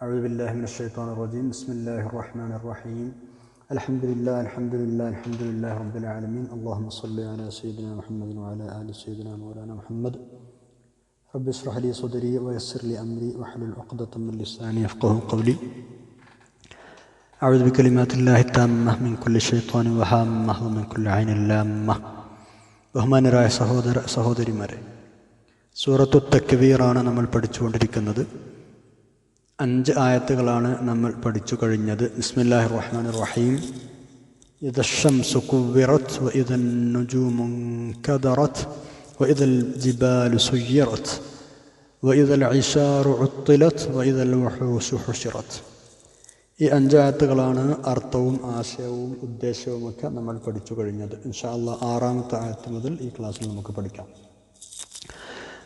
أعوذ بالله من الشيطان الرجيم بسم الله الرحمن الرحيم الحمد لله الحمد لله الحمد لله رب العالمين اللهم صل على سيدنا محمد وعلى آل سيدنا مولانا محمد رب اشرح لي صدري ويسر لي أمري واحلل عقدة من لساني يفقه قولي أعوذ بكلمات الله التامة من كل شيطان وهامة ومن كل عين لامة ബഹുമാനരായ സഹോദര സഹോദരിമാരെ സൂറത്തു തക്വീറാണ് നമ്മൾ പഠിച്ചുകൊണ്ടിരിക്കുന്നത് അഞ്ച് ആയത്തുകളാണ് നമ്മൾ പഠിച്ചു കഴിഞ്ഞത് ബിസ്മില്ലാഹി റഹ്മാൻ റഹീം إذا الشمس كورت وإذا النجوم انكدرت وإذا الجبال سيرت وإذا العشار عطلت وإذا الوحوش حشرت ഈ അഞ്ചായത്തുകളാണ് അർത്ഥവും ആശയവും ഉദ്ദേശവുമൊക്കെ നമ്മൾ പഠിച്ചു കഴിഞ്ഞത് ഇൻഷാ അള്ളാഹ് ആറാമത്തെ ആയത്ത് മുതൽ ഈ ക്ലാസ്സിൽ നമുക്ക് പഠിക്കാം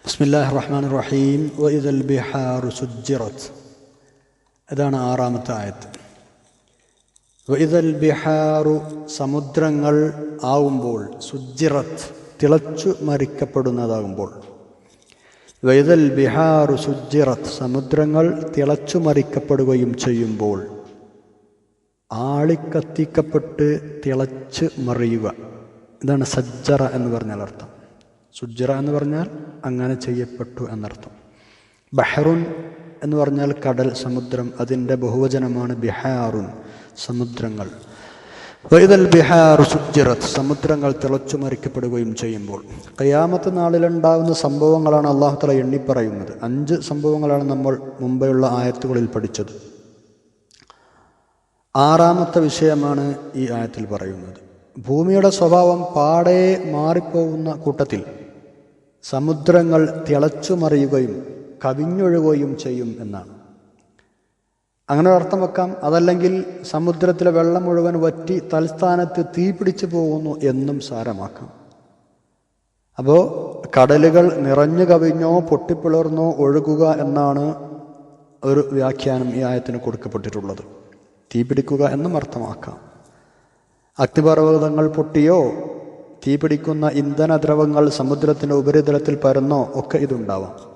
ബിസ്മില്ലാഹി റഹ്മാൻ റഹീം വഇദൽ ബിഹാറു സുജ്ജിറത്ത് ഇതാണ് ആറാമത്തെ ആയത്ത്. വൈതൽ ബിഹാറു സമുദ്രങ്ങൾ ആവുമ്പോൾ സുജിറത്ത് തിളച്ചു മരിക്കപ്പെടുന്നതാകുമ്പോൾ വൈതൽ ബിഹാറു സുജിറത്ത് സമുദ്രങ്ങൾ തിളച്ചു മറിക്കപ്പെടുകയും ചെയ്യുമ്പോൾ ആളിക്കത്തിക്കപ്പെട്ട് തിളച്ച് മറിയുക. ഇതാണ് സജ്ജറ എന്ന് പറഞ്ഞാൽ അർത്ഥം. സുജ്ജറ എന്ന് പറഞ്ഞാൽ അങ്ങനെ ചെയ്യപ്പെട്ടു എന്നർത്ഥം. ബഹറുൻ എന്ന് പറഞ്ഞാൽ കടൽ സമുദ്രം അതിന്റെ ബഹുവചനമാണ് ബിഹാറുൻ സമുദ്രങ്ങൾ. വൈതൽ ബിഹാർ സുജിറത്ത് സമുദ്രങ്ങൾ തിളച്ചു മറിക്കപ്പെടുകയും ചെയ്യുമ്പോൾ. കയ്യാമത്ത് നാളിലുണ്ടാകുന്ന സംഭവങ്ങളാണ് അള്ളാഹു തല എണ്ണിപ്പറയുന്നത് അഞ്ച് സംഭവങ്ങളാണ് നമ്മൾ മുമ്പെയുള്ള ആയത്തുകളിൽ പഠിച്ചത്. ആറാമത്തെ വിഷയമാണ് ഈ ആയത്തിൽ പറയുന്നത്. ഭൂമിയുടെ സ്വഭാവം പാടെ മാറിപ്പോകുന്ന കൂട്ടത്തിൽ സമുദ്രങ്ങൾ തിളച്ചു മറിയുകയും കവിഞ്ഞൊഴുകുകയും ചെയ്യും എന്നാണ്. അങ്ങനെ അർത്ഥം വെക്കാം അതല്ലെങ്കിൽ സമുദ്രത്തിലെ വെള്ളം മുഴുവൻ വറ്റി തൽസ്ഥാനത്ത് തീ പിടിച്ചു പോകുന്നു എന്നും സാരമാക്കാം. അപ്പോൾ കടലുകൾ നിറഞ്ഞു കവിഞ്ഞോ പൊട്ടിപ്പിളർന്നോ ഒഴുകുക എന്നാണ് ഒരു വ്യാഖ്യാനം ഈ ആയത്തിന് കൊടുക്കപ്പെട്ടിട്ടുള്ളത്. തീ പിടിക്കുക എന്നും അർത്ഥമാക്കാം. അഗ്നിപർവതങ്ങൾ പൊട്ടിയോ തീ പിടിക്കുന്ന ഇന്ധനദ്രവങ്ങൾ സമുദ്രത്തിന്റെ ഉപരിതലത്തിൽ പരന്നോ ഒക്കെ ഇതുണ്ടാവാം.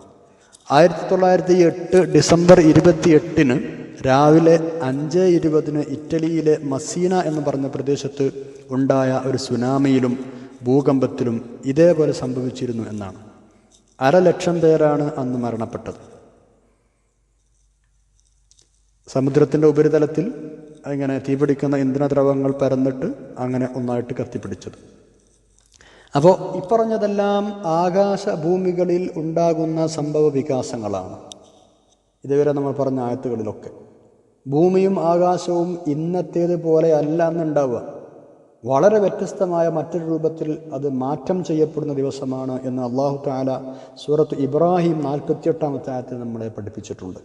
ആയിരത്തി തൊള്ളായിരത്തി എട്ട് ഡിസംബർ ഇരുപത്തി എട്ടിന് രാവിലെ അഞ്ച് ഇരുപതിന് ഇറ്റലിയിലെ മസീന എന്ന് പറഞ്ഞ പ്രദേശത്ത് ഉണ്ടായ ഒരു സുനാമിയിലും ഭൂകമ്പത്തിലും ഇതേപോലെ സംഭവിച്ചിരുന്നു എന്നാണ്. അരലക്ഷം പേരാണ് അന്ന് മരണപ്പെട്ടത്. സമുദ്രത്തിന്റെ ഉപരിതലത്തിൽ ഇങ്ങനെ തീപിടിക്കുന്ന ഇന്ധനദ്രവങ്ങൾ പരന്നിട്ട് അങ്ങനെ ഒന്നായിട്ട് കത്തിപ്പിടിച്ചത്. അപ്പോൾ ഇപ്പറഞ്ഞതെല്ലാം ആകാശഭൂമികളിൽ ഉണ്ടാകുന്ന സംഭവ വികാസങ്ങളാണ് ഇതുവരെ നമ്മൾ പറഞ്ഞ ആയത്തുകളിലൊക്കെ. ഭൂമിയും ആകാശവും ഇന്നത്തേതുപോലെ അല്ല എന്നുണ്ടാവുക. വളരെ വ്യത്യസ്തമായ മറ്റൊരു രൂപത്തിൽ അത് മാറ്റം ചെയ്യപ്പെടുന്ന ദിവസമാണ് എന്ന് അള്ളാഹു താല സൂറത്ത് ഇബ്രാഹിം നാൽപ്പത്തിയെട്ടാമത്തെ ആയത്തിൽ നമ്മളെ പഠിപ്പിച്ചിട്ടുണ്ട്.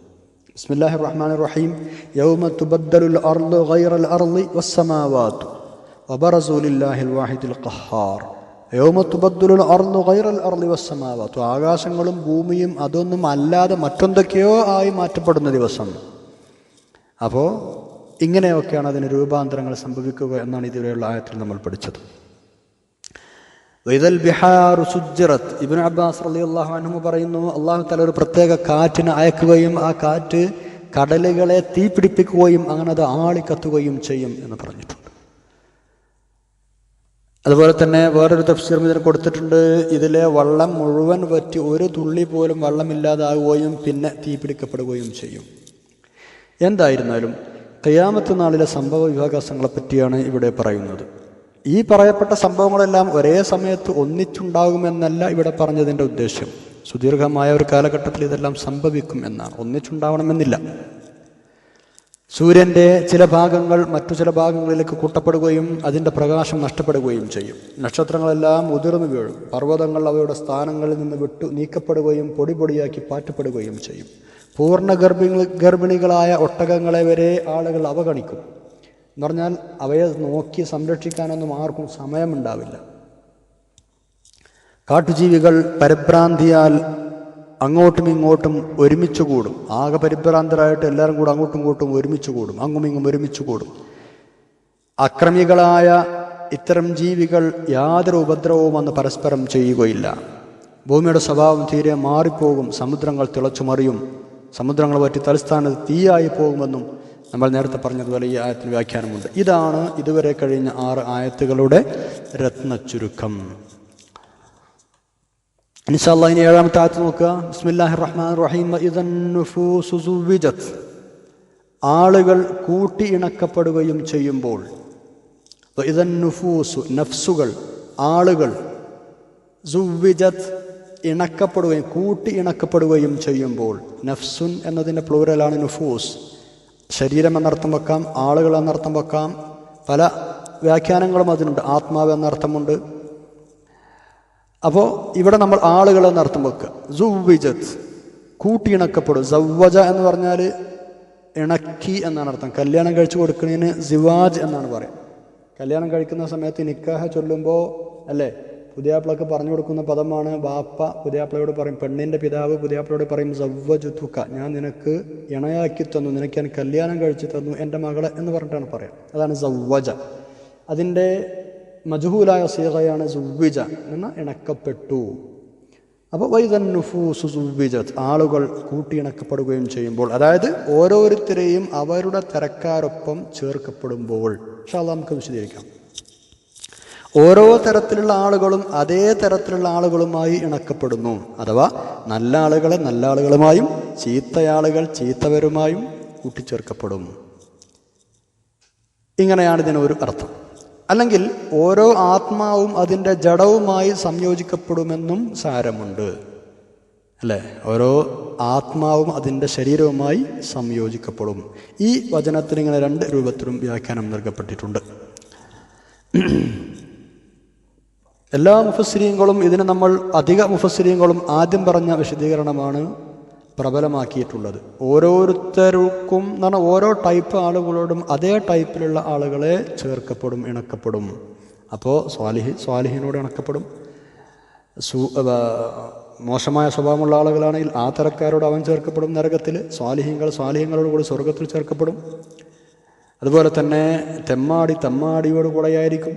ബിസ്മില്ലാഹി റഹ്മാൻ റഹീം യൗമ തുബദ്ദലുൽ അർളു ഗൈറൽ അർളി വസ്സമാവാത്തു വബറസൂലില്ലാഹിൽ വാഹിദുൽ ഖഹാർ. ആകാശങ്ങളും ഭൂമിയും അതൊന്നും അല്ലാതെ മറ്റെന്തൊക്കെയോ ആയി മാറ്റപ്പെടുന്ന ദിവസം. അപ്പോൾ ഇങ്ങനെയൊക്കെയാണ് അതിന് രൂപാന്തരങ്ങൾ സംഭവിക്കുക എന്നാണ് ഇതുവരെയുള്ള ആയത്തിൽ നമ്മൾ പഠിച്ചത്. വൈദൽ ബിഹാർ സുജ്ജിറത്ത് ഇബിൻ അബ്ബാസ് അലി അള്ളാഹു പറയുന്നു അള്ളാഹു തല ഒരു പ്രത്യേക കാറ്റിന് അയക്കുകയും ആ കാറ്റ് കടലുകളെ തീപിടിപ്പിക്കുകയും അങ്ങനെ അത് ആളിക്കത്തുകയും ചെയ്യും എന്ന് പറഞ്ഞിട്ടുണ്ട്. അതുപോലെ തന്നെ വേറൊരു തഫ്സീറും ഇതിന് കൊടുത്തിട്ടുണ്ട്. ഇതിലെ വള്ളം മുഴുവൻ വറ്റി ഒരു തുള്ളി പോലും വള്ളമില്ലാതാകുകയും പിന്നെ തീപിടിക്കപ്പെടുകയും ചെയ്യും. എന്തായിരുന്നാലും കയ്യാമത്ത് നാളിലെ സംഭവ വിഭാഗങ്ങളെ പറ്റിയാണ് ഇവിടെ പറയുന്നത്. ഈ പറയപ്പെട്ട സംഭവങ്ങളെല്ലാം ഒരേ സമയത്ത് ഒന്നിച്ചുണ്ടാകുമെന്നല്ല ഇവിടെ പറഞ്ഞതിന്റെ ഉദ്ദേശ്യം സുദീർഘമായ ഒരു കാലഘട്ടത്തിൽ ഇതെല്ലാം സംഭവിക്കും എന്നാണ്. ഒന്നിച്ചുണ്ടാവണമെന്നില്ല. സൂര്യന്റെ ചില ഭാഗങ്ങൾ മറ്റു ചില ഭാഗങ്ങളിലേക്ക് കൂട്ടപ്പെടുകയും അതിന്റെ പ്രകാശം നഷ്ടപ്പെടുകയും ചെയ്യും. നക്ഷത്രങ്ങളെല്ലാം ഉതിർന്നു വീഴും. പർവതങ്ങൾ അവയുടെ സ്ഥാനങ്ങളിൽ നിന്ന് വിട്ടു നീക്കപ്പെടുകയും പൊടിപൊടിയാക്കി പാറ്റപ്പെടുകയും ചെയ്യും. പൂർണ ഗർഭിണി ഗർഭിണികളായ ഒട്ടകങ്ങളെ വരെ ആളുകൾ അവഗണിക്കും. എന്ന് പറഞ്ഞാൽ അവയെ നോക്കി സംരക്ഷിക്കാനൊന്നും ആർക്കും സമയമുണ്ടാവില്ല. കാട്ടുജീവികൾ പരിഭ്രാന്തിയാൽ അങ്ങോട്ടും ഇങ്ങോട്ടും ഒരുമിച്ച് കൂടും. ആകെ പരിഭ്രാന്തരായിട്ട് എല്ലാവരും കൂടെ അങ്ങോട്ടും ഇങ്ങോട്ടും ഒരുമിച്ച് കൂടും. അങ്ങും ഇങ്ങും ഒരുമിച്ച് കൂടും. അക്രമികളായ ഇത്തരം ജീവികൾ യാതൊരു ഉപദ്രവവും അന്ന് പരസ്പരം ചെയ്യുകയില്ല. ഭൂമിയുടെ സ്വഭാവം തീരെ മാറിപ്പോകും. സമുദ്രങ്ങൾ തിളച്ചുമറിയും സമുദ്രങ്ങൾ പറ്റി തലസ്ഥാനത്ത് തീയായി പോകുമെന്നും നമ്മൾ നേരത്തെ പറഞ്ഞതുപോലെ ഈ ആയത്തിന് വ്യാഖ്യാനമുണ്ട്. ഇതാണ് ഇതുവരെ കഴിഞ്ഞ ആറ് ആയത്തുകളുടെ രത്നച്ചുരുക്കം. ഇൻഷാല്ലാ ഇനി ഏഴാമത്തെ ആത്ത് നോക്കുക. ബിസ്മില്ലാഹിർ റഹ്മാൻ റഹീം ഇദൻ നുഫൂസു ആളുകൾ കൂട്ടി ഇണക്കപ്പെടുകയും ചെയ്യുമ്പോൾ ഇതൻ നുഫൂസു നഫ്സുകൾ ആളുകൾ സുവിജത്ത് ഇണക്കപ്പെടുകയും കൂട്ടി ഇണക്കപ്പെടുകയും ചെയ്യുമ്പോൾ നഫ്സുൻ എന്നതിന്റെ പ്ലൂരലാണ് നുഫൂസ്. ശരീരം എന്നർത്ഥം വെക്കാം ആളുകൾ എന്നർത്ഥം വെക്കാം. പല വ്യാഖ്യാനങ്ങളും അതിനുണ്ട്. ആത്മാവ് എന്നർത്ഥമുണ്ട്. അപ്പോൾ ഇവിടെ നമ്മൾ ആളുകൾ എന്നർത്ഥം വെക്കുക. സുവിജത് കൂട്ടിയിണക്കപ്പെടും. സവ്വജ എന്ന് പറഞ്ഞാൽ ഇണക്കി എന്നാണ് അർത്ഥം. കല്യാണം കഴിച്ചു കൊടുക്കുന്നതിന് സിവാജ് എന്നാണ് പറയുക കല്യാണം കഴിക്കുന്ന സമയത്ത് നിക്കാഹ ചൊല്ലുമ്പോൾ അല്ലേ? പുതിയാപ്പിളക്ക് പറഞ്ഞു കൊടുക്കുന്ന പദമാണ് ബാപ്പ പുതിയാപ്പിളയോട് പറയും പെണ്ണിന്റെ പിതാവ് പുതിയാപ്പിളയോട് പറയും സവ്വജുത്തുക്ക ഞാൻ നിനക്ക് ഇണയാക്കി തന്നു നിനക്ക് ഞാൻ കല്യാണം കഴിച്ചു തന്നു എന്റെ മകളെ എന്ന് പറഞ്ഞിട്ടാണ് പറയാം അതാണ് സവ്വജ അതിന്റെ മജഹൂലായ സീറയാണ് സുവ്വിജ എന്ന ഇണക്കപ്പെട്ടു. അപ്പോൾ വൈദൻ നുഫൂസു ആളുകൾ കൂട്ടിയിണക്കപ്പെടുകയും ചെയ്യുമ്പോൾ അതായത് ഓരോരുത്തരെയും അവരുടെ തരക്കാരൊപ്പം ചേർക്കപ്പെടുമ്പോൾ. പക്ഷെ നമുക്ക് വിശദീകരിക്കാം. ഓരോ തരത്തിലുള്ള ആളുകളും അതേ തരത്തിലുള്ള ആളുകളുമായി ഇണക്കപ്പെടുന്നു. അഥവാ നല്ല ആളുകളെ നല്ല ആളുകളുമായും ചീത്തയാളുകൾ ചീത്തവരുമായും കൂട്ടിച്ചേർക്കപ്പെടും. ഇങ്ങനെയാണ് ഇതിനൊരു അർത്ഥം. അല്ലെങ്കിൽ ഓരോ ആത്മാവും അതിന്റെ ജഡവുമായി സംയോജിക്കപ്പെടുമെന്നും സാരമുണ്ട്. അല്ലേ? ഓരോ ആത്മാവും അതിന്റെ ശരീരവുമായി സംയോജിക്കപ്പെടും. ഈ വചനത്തിന് ഇങ്ങനെ രണ്ട് രൂപത്തിലും വ്യാഖ്യാനം നൽകപ്പെട്ടിട്ടുണ്ട്. എല്ലാ മുഫസ്സിരീങ്ങളും ഇതിന് നമ്മൾ അധിക മുഫസ്സിരീങ്ങളും ആദ്യം പറഞ്ഞ വിശദീകരണമാണ് പ്രബലമാക്കിയിട്ടുള്ളത്. ഓരോരുത്തർക്കും എന്ന് പറഞ്ഞാൽ ഓരോ ടൈപ്പ് ആളുകളോടും അതേ ടൈപ്പിലുള്ള ആളുകളെ ചേർക്കപ്പെടും ഇണക്കപ്പെടും. അപ്പോൾ സ്വാലിഹി സ്വാലിഹിനോട് ഇണക്കപ്പെടും. മോശമായ സ്വഭാവമുള്ള ആളുകളാണെങ്കിൽ ആ തരക്കാരോട് അവൻ ചേർക്കപ്പെടും നരകത്തിൽ സ്വാലിഹ്യങ്ങൾ സ്വാലിഹ്യങ്ങളോട് കൂടി സ്വർഗത്തിൽ ചേർക്കപ്പെടും. അതുപോലെ തന്നെ തെമ്മാടി തെമ്മാടിയോട് കൂടെയായിരിക്കും.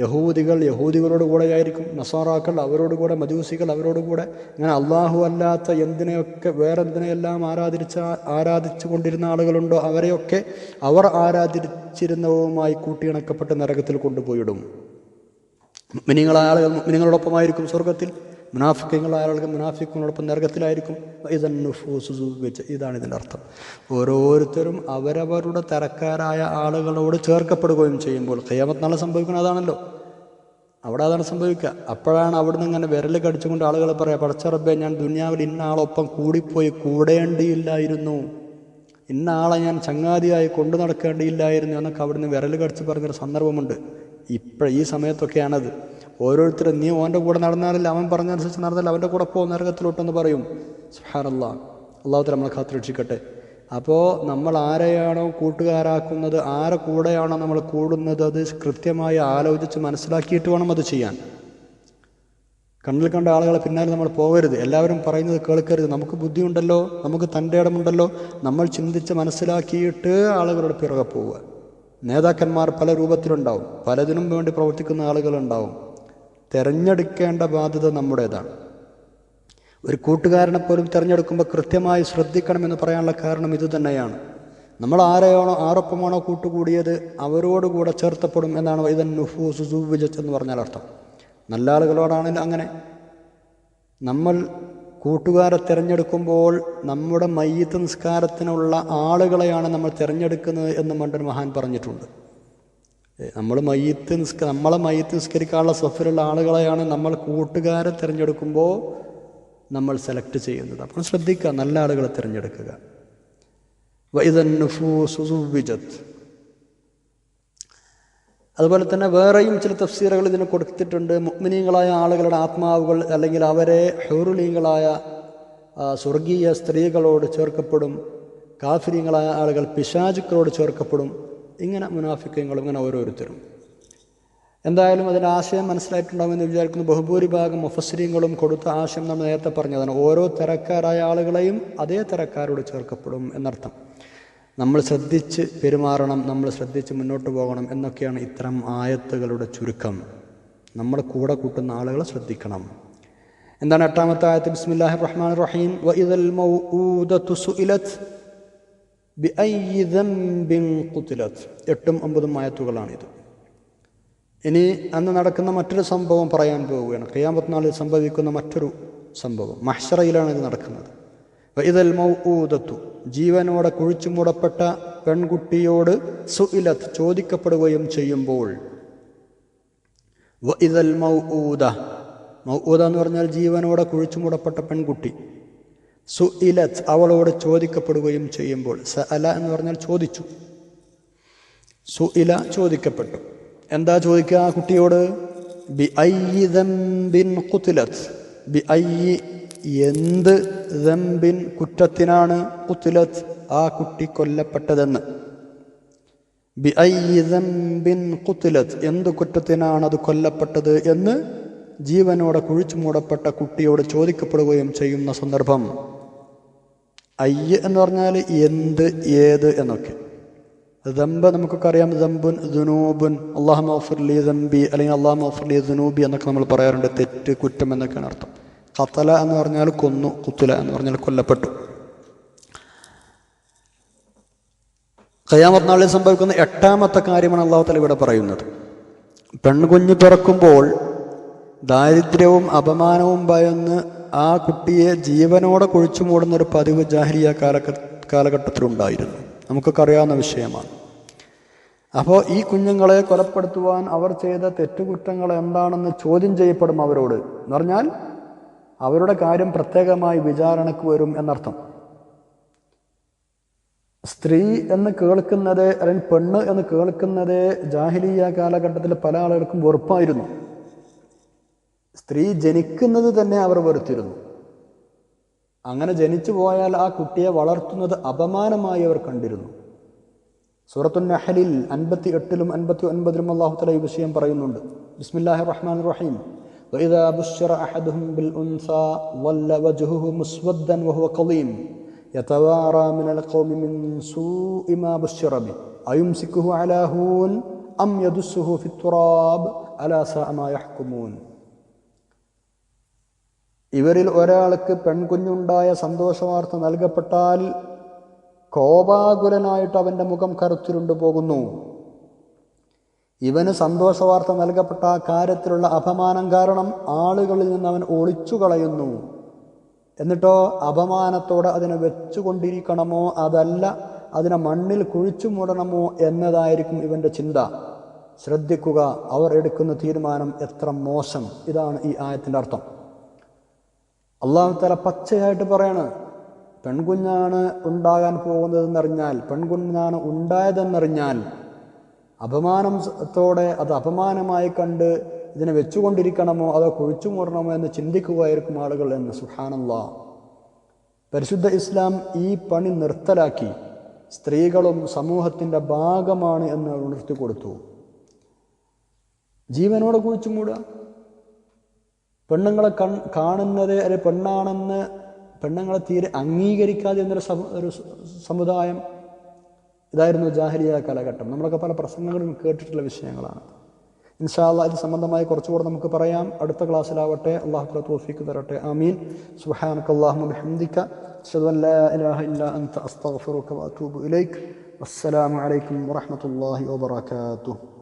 യഹൂദികൾ യഹൂദികളോട് കൂടെയായിരിക്കും നസാറാക്കൾ അവരോട് കൂടെ മജൂസികൾ അവരോട് കൂടെ. ഇങ്ങനെ അള്ളാഹു അല്ലാത്ത എന്തിനെയൊക്കെ വേറെ എന്തിനെയെല്ലാം ആരാധിച്ച ആരാധിച്ചു കൊണ്ടിരുന്ന ആളുകളുണ്ടോ അവരെയൊക്കെ അവർ ആരാധിച്ചിരുന്നവുമായി കൂട്ടിയിണക്കപ്പെട്ട് നരകത്തിൽ കൊണ്ടുപോയിടും. മിനിങ്ങളായ ആളുകൾ മിനിങ്ങളോടൊപ്പമായിരിക്കും സ്വർഗത്തിൽ മുനാഫിക്കങ്ങളായ ആളുകൾ മുനാഫിക്കങ്ങളോടൊപ്പം നരകത്തിലായിരിക്കും. ഇതൻ നുഫൂസ് വെച്ച് ഇതാണ് ഇതിന്റെ അർത്ഥം. ഓരോരുത്തരും അവരവരുടെ തരക്കാരായ ആളുകളോട് ചേർക്കപ്പെടുകയും ചെയ്യുമ്പോൾ കയ്യാമത്ത് നാളെ സംഭവിക്കുന്നത് അതാണല്ലോ. അവിടെ അതാണ് സംഭവിക്കുക. അപ്പോഴാണ് അവിടുന്ന് ഇങ്ങനെ വിരൽ കടിച്ചുകൊണ്ട് ആളുകൾ പറയാം പടച്ചറബേ ഞാൻ ദുനിയാവിൽ ഇന്ന ആളൊപ്പം കൂടിപ്പോയി കൂടേണ്ടിയില്ലായിരുന്നു. ഇന്നാളെ ഞാൻ ചങ്ങാതിയായി കൊണ്ടു നടക്കേണ്ടിയില്ലായിരുന്നു എന്നൊക്കെ അവിടുന്ന് വിരൽ കടിച്ച് പറഞ്ഞൊരു സന്ദർഭമുണ്ട്. ഇപ്പോഴ ഈ സമയത്തൊക്കെയാണത്. ഓരോരുത്തരും നീ ഓന്റെ കൂടെ നടന്നാലല്ല അവൻ പറഞ്ഞനുസരിച്ച് നടന്നാൽ അവന്റെ കൂടെ പോ നരകത്തിലോട്ടെന്ന് പറയും. സുഹാനല്ല അള്ളാഹുത്തല നമ്മളെ കാത്തുരക്ഷിക്കട്ടെ. അപ്പോൾ നമ്മൾ ആരെയാണോ കൂട്ടുകാരാക്കുന്നത് ആരെ കൂടെയാണോ നമ്മൾ കൂടുന്നത് അത് കൃത്യമായി ആലോചിച്ച് മനസ്സിലാക്കിയിട്ട് വേണം അത് ചെയ്യാൻ. കണ്ണിൽ കണ്ട ആളുകളെ പിന്നാലെ നമ്മൾ പോകരുത്. എല്ലാവരും പറയുന്നത് കേൾക്കരുത്. നമുക്ക് ബുദ്ധിയുണ്ടല്ലോ നമുക്ക് തന്റെ ഇടമുണ്ടല്ലോ. നമ്മൾ ചിന്തിച്ച് മനസ്സിലാക്കിയിട്ട് ആളുകളുടെ പിറകെ പോവുക. നേതാക്കന്മാർ പല രൂപത്തിലുണ്ടാവും. പലതിനും വേണ്ടി പ്രവർത്തിക്കുന്ന ആളുകളുണ്ടാവും. തിരഞ്ഞെടുക്കേണ്ട ബാധ്യത നമ്മുടേതാണ്. ഒരു കൂട്ടുകാരനെ പോലും തിരഞ്ഞെടുക്കുമ്പോൾ കൃത്യമായി ശ്രദ്ധിക്കണമെന്ന് പറയാനുള്ള കാരണം ഇതുതന്നെയാണ് നമ്മൾ ആരെയാണോ ആരൊപ്പമാണോ കൂട്ടുകൂടിയത് അവരോടുകൂടെ ചേർത്തപ്പെടും എന്നാണ് ഇതൻ നുഫൂസ് സുവിജത്ത് എന്ന് പറഞ്ഞാൽ അർത്ഥം. നല്ല ആളുകളോടാണെങ്കിൽ അങ്ങനെ. നമ്മൾ കൂട്ടുകാരെ തിരഞ്ഞെടുക്കുമ്പോൾ നമ്മുടെ മയ്യത്ത് നിസ്കാരത്തിനുള്ള ആളുകളെയാണ് നമ്മൾ തിരഞ്ഞെടുക്കുന്നത് എന്ന് മണ്ടൻ മഹാൻ പറഞ്ഞിട്ടുണ്ട്. നമ്മൾ മയ്യത്ത് നിസ്ക നമ്മളെ മയ്യത്ത് നിസ്കരിക്കാനുള്ള സഫിലുള്ള ആളുകളെയാണ് നമ്മൾ കൂട്ടുകാരെ തിരഞ്ഞെടുക്കുമ്പോൾ നമ്മൾ സെലക്ട് ചെയ്യുന്നത്. അപ്പോൾ ശ്രദ്ധിക്കുക നല്ല ആളുകളെ തിരഞ്ഞെടുക്കുക. വൈദൻ സുസുവിജത്ത് അതുപോലെ തന്നെ വേറെയും ചില തഫ്സീറുകൾ ഇതിന് കൊടുത്തിട്ടുണ്ട്. മുഗ്മിനീങ്ങളായ ആളുകളുടെ ആത്മാവുകൾ അല്ലെങ്കിൽ അവരെ ഹെറുലീങ്ങളായ സ്വർഗീയ സ്ത്രീകളോട് ചേർക്കപ്പെടും. കാഫിര്യങ്ങളായ ആളുകൾ പിശാചുക്കളോട് ചേർക്കപ്പെടും. ഇങ്ങനെ മുനാഫിക്കങ്ങളും ഇങ്ങനെ ഓരോരുത്തരും. എന്തായാലും അതിന്റെ ആശയം മനസ്സിലായിട്ടുണ്ടാകുമെന്ന് വിചാരിക്കുന്നു. ബഹുഭൂരിഭാഗം മുഫസ്രീങ്ങളും കൊടുത്ത ആശയം നമ്മൾ നേരത്തെ പറഞ്ഞതാണ്. ഓരോ തരക്കാരായ ആളുകളെയും അതേ തരക്കാരോട് ചേർക്കപ്പെടും എന്നർത്ഥം. നമ്മൾ ശ്രദ്ധിച്ച് പെരുമാറണം നമ്മൾ ശ്രദ്ധിച്ച് മുന്നോട്ട് പോകണം എന്നൊക്കെയാണ് ഇത്തരം ആയത്തുകളുടെ ചുരുക്കം. നമ്മൾ കൂടെ കൂട്ടുന്ന ആളുകളെ ശ്രദ്ധിക്കണം. എന്താണ് എട്ടാമത്തെ ആയത്ത്? ബിസ്മില്ലാഹി റഹ്മാൻ റഹീം. വഇദൽ മൗഊദതു സുഇലത് ബിഅയ്യി ദംബിൻ ഖുതിലത് എട്ടും ഒമ്പതും ആയത്തുകളാണിത്. ഇനി അന്ന് നടക്കുന്ന മറ്റൊരു സംഭവം പറയാൻ പോവുകയാണ്. ഖിയാമത്ത് നാളിൽ സംഭവിക്കുന്ന മറ്റൊരു സംഭവം. മഹ്ഷറയിലാണ് ഇത് നടക്കുന്നത്. വഇദൽ മൗഊദത്തു ജീവനോടെ കുഴിച്ചുമൂടപ്പെട്ട പെൺകുട്ടിയോട് സുഇലത്ത് ചോദിക്കപ്പെടുകയും ചെയ്യുമ്പോൾ വഇദൽ മൗഊദ. മൗഊദ എന്ന് പറഞ്ഞാൽ ജീവനോടെ കുഴിച്ചുമൂടപ്പെട്ട പെൺകുട്ടി. സുഇലത്ത് അവളോട് ചോദിക്കപ്പെടുകയും ചെയ്യുമ്പോൾ സ അല എന്ന് പറഞ്ഞാൽ ചോദിച്ചു. സുഇല ചോദിക്കപ്പെട്ടു. എന്താ ചോദിക്കുക ആ കുട്ടിയോട്? ബി ഐ ദംബിൻ കുത്തിലത്ത്. ബി ഐ എന്ത് ദമ്പിൻ കുറ്റത്തിനാണ് കുത്തിലത്ത് ആ കുട്ടി കൊല്ലപ്പെട്ടതെന്ന്? ബി ഐ ദംബിൻ കുത്തിലത്ത് എന്ത് കുറ്റത്തിനാണ് അത് കൊല്ലപ്പെട്ടത് എന്ന് ജീവനോടെ കുഴിച്ചു മൂടപ്പെട്ട കുട്ടിയോട് ചോദിക്കപ്പെടുകയും ചെയ്യുന്ന സന്ദർഭം. അയ്യ എന്ന് പറഞ്ഞാൽ എന്ത് ഏത് എന്നൊക്കെ. ദമ്പ് നമുക്കൊക്കെ അറിയാം ദമ്പുൻ ദുനൂബുൻ അള്ളാഹ് മഫുർലി ദമ്പി അല്ലെങ്കിൽ അള്ളാഹ് മഫുർലി ദുനൂബി എന്നൊക്കെ നമ്മൾ പറയാറുണ്ട് തെറ്റ് കുറ്റം എന്നൊക്കെയാണ് അർത്ഥം. ഖത്തല എന്ന് പറഞ്ഞാൽ കൊന്നു കുത്തുല എന്ന് പറഞ്ഞാൽ കൊല്ലപ്പെട്ടു. കയ്യാമത് നാളിൽ സംഭവിക്കുന്ന എട്ടാമത്തെ കാര്യമാണ് അള്ളാഹു തല ഇവിടെ പറയുന്നത്. പെൺകുഞ്ഞ് പിറക്കുമ്പോൾ ദാരിദ്ര്യവും അപമാനവും ഭയന്ന് ആ കുട്ടിയെ ജീവനോടെ കുഴിച്ചു മൂടുന്ന ഒരു പതിവ് ജാഹരിയ കാലഘ കാലഘട്ടത്തിലുണ്ടായിരുന്നു നമുക്കൊക്കെ അറിയാവുന്ന വിഷയമാണ്. അപ്പോൾ ഈ കുഞ്ഞുങ്ങളെ കൊലപ്പെടുത്തുവാൻ അവർ ചെയ്ത തെറ്റുകുറ്റങ്ങൾ എന്താണെന്ന് ചോദ്യം ചെയ്യപ്പെടും അവരോട്. എന്ന് പറഞ്ഞാൽ അവരുടെ കാര്യം പ്രത്യേകമായി വിചാരണക്ക് വരും എന്നർത്ഥം. സ്ത്രീ എന്ന് കേൾക്കുന്നത് അല്ലെങ്കിൽ പെണ്ണ് എന്ന് കേൾക്കുന്നത് ജാഹിലീയ കാലഘട്ടത്തിൽ പല ആളുകൾക്കും വെറുപ്പായിരുന്നു. സ്ത്രീ ജനിക്കുന്നത് തന്നെ അവർ വെറുത്തിരുന്നു. അങ്ങനെ ജനിച്ചു പോയാൽ ആ കുട്ടിയെ വളർത്തുന്നത് അപമാനമായി അവർ കണ്ടിരുന്നു. സൂറത്തു നഹലിൽ അൻപത്തി എട്ടിലും അൻപത്തി ഒൻപതിലും അള്ളാഹുത്തല തല ഈ വിഷയം പറയുന്നുണ്ട്. ബിസ്മില്ലാഹി റഹ്മാൻ റഹീം. وإذا بشر أحدهم بالأنثى ظل وجهه مسودا وهو كظيم يتوارى من القوم من سوء ما بشر به أيمسكه على هون أم يدسه في التراب ألا ساء ما يحكمون ഇവരിൽ ഒരാൾക്ക് പെൺകുഞ്ഞുണ്ടായ സന്തോഷവാർത്ത നൽകപ്പെട്ടാൽ കോപാകുലനായിട്ട് അവൻ്റെ മുഖം കറുത്തിരുണ്ടു പോകുന്നു ഇവന് സന്തോഷവാർത്ത നൽകപ്പെട്ട കാര്യത്തിലുള്ള അപമാനം കാരണം ആളുകളിൽ നിന്ന് അവൻ ഒളിച്ചു കളയുന്നു എന്നിട്ടോ അപമാനത്തോടെ അതിനെ വെച്ചുകൊണ്ടിരിക്കണമോ? അതല്ല അതിനെ മണ്ണിൽ കുഴിച്ചു മൂടണമോ എന്നതായിരിക്കും ഇവന്റെ ചിന്ത. ശ്രദ്ധിക്കുക അവർ എടുക്കുന്ന തീരുമാനം എത്ര മോശം. ഇതാണ് ഈ ആയത്തിന്റെ അർത്ഥം. അള്ളാഹു തല പച്ചയായിട്ട് പറയാണ് പെൺകുഞ്ഞാണ് ഉണ്ടാകാൻ പോകുന്നതെന്നറിഞ്ഞാൽ പെൺകുഞ്ഞാണ് ഉണ്ടായതെന്നറിഞ്ഞാൽ അപമാനത്തോടെ അത് അപമാനമായി കണ്ട് ഇതിനെ വെച്ചുകൊണ്ടിരിക്കണമോ അതോ കുഴിച്ചു മൂടണമോ എന്ന് ചിന്തിക്കുകയായിരിക്കും ആളുകൾ എന്ന് സുഹാനല്ല പരിശുദ്ധ ഇസ്ലാം ഈ പണി നിർത്തലാക്കി. സ്ത്രീകളും സമൂഹത്തിന്റെ ഭാഗമാണ് എന്ന് ഉണർത്തി കൊടുത്തു. ജീവനോട് കുഴിച്ചു മൂടുക പെണ്ണുങ്ങളെ കൺ കാണുന്നത് അല്ലെ പെണ്ണാണെന്ന് പെണ്ണുങ്ങളെ തീരെ അംഗീകരിക്കാതെ എന്നൊരു ഒരു സമുദായം ഇതായിരുന്നു ജാഹലിയ കാലഘട്ടം. നമ്മളൊക്കെ പല പ്രസംഗങ്ങളും കേട്ടിട്ടുള്ള വിഷയങ്ങളാണ്. ഇൻഷാല്ല ഇത് സംബന്ധമായി കുറച്ചുകൂടെ നമുക്ക് പറയാം. അടുത്ത ക്ലാസ്സിലാവട്ടെ. അള്ളാഹു തോഫിക്ക് തരട്ടെ. ആമീൻ. സുഹാനക്ക് അള്ളാഹു ബിഹംദിക്ക അഷ്ഹദു അൻ ലാ ഇലാഹ അസ്തഗ്ഫിറുക വഅതൂബു ഇലൈക്. വസ്സലാമു അലൈക്കും വറഹ്മത്തുള്ളാഹി വബറകാതുഹു.